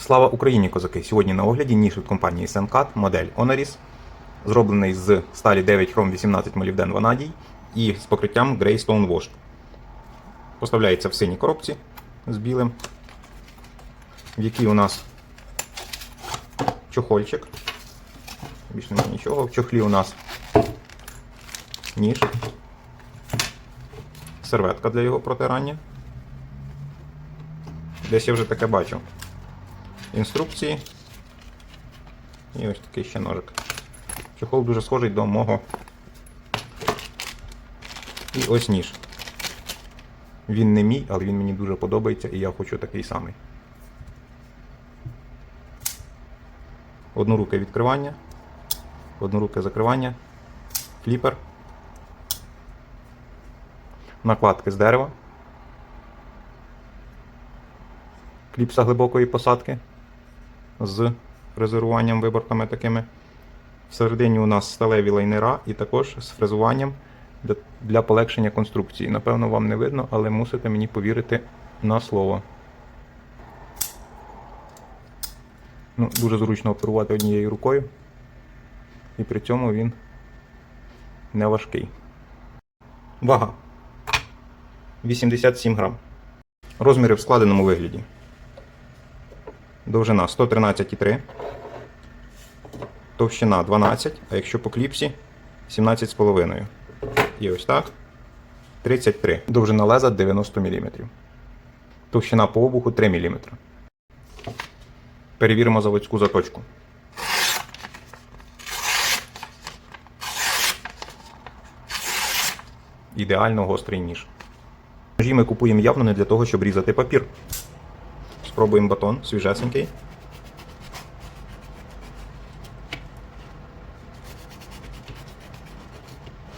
Слава Україні, козаки! Сьогодні на огляді ніж від компанії Sencat, модель Honoris, зроблений з сталі 9 хром 18 молібден ванадій і з покриттям Greystone Wash. Поставляється в синій коробці з білим, в якій у нас чохольчик. Більше немає нічого. В чохлі у нас ніж, серветка для його протирання. Десь я вже таке бачив. Інструкції. І ось такий ще ножик. Чохол дуже схожий до мого. І ось ніж. Він не мій, але він мені дуже подобається і я хочу такий самий. Одноруке відкривання, одноруке закривання, фліпер, накладки з дерева, кліпса глибокої посадки з фрезеруванням виборками такими. Всередині у нас сталеві лайнера і також з фрезуванням для, полегшення конструкції. Напевно, вам не видно, але мусите мені повірити на слово. Ну, Дуже зручно оперувати однією рукою. І при цьому він не важкий. Вага 87 грам. Розміри в складеному вигляді. Довжина 113,3. Товщина 12, а якщо по кліпсі 17,5. І ось так. 33. Довжина леза 90 мм. Товщина по обуху 3 мм. Перевіримо заводську заточку. Ідеально гострий ніж. Ножі ми купуємо явно не для того, щоб різати папір. Спробуємо батон свіжесенький.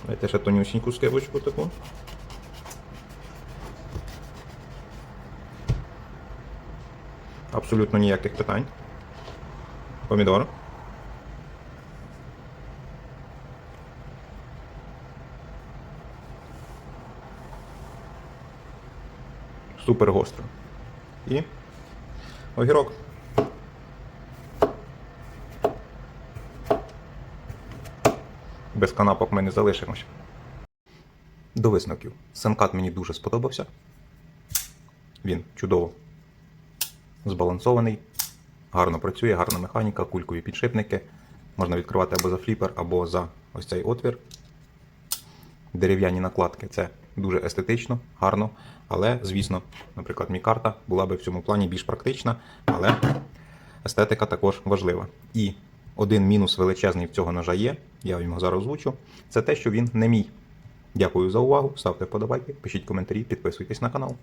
Дайте ще тонюсіньку скибочку таку. Абсолютно ніяких питань. Помідор. Супер гостро. І огірок. Без канапок ми не залишимося. До висновків. Санкат мені дуже сподобався. Він чудово збалансований, гарно працює, гарна механіка, кулькові підшипники. Можна відкривати або за фліпер, або за ось цей отвір. Дерев'яні накладки це дуже естетично, гарно. Але, звісно, наприклад, мікарта була би в цьому плані більш практична, але естетика також важлива. І один мінус величезний в цього ножа є, я вам його зараз озвучу, це те, що він не мій. Дякую за увагу, ставте вподобайки, пишіть коментарі, підписуйтесь на канал.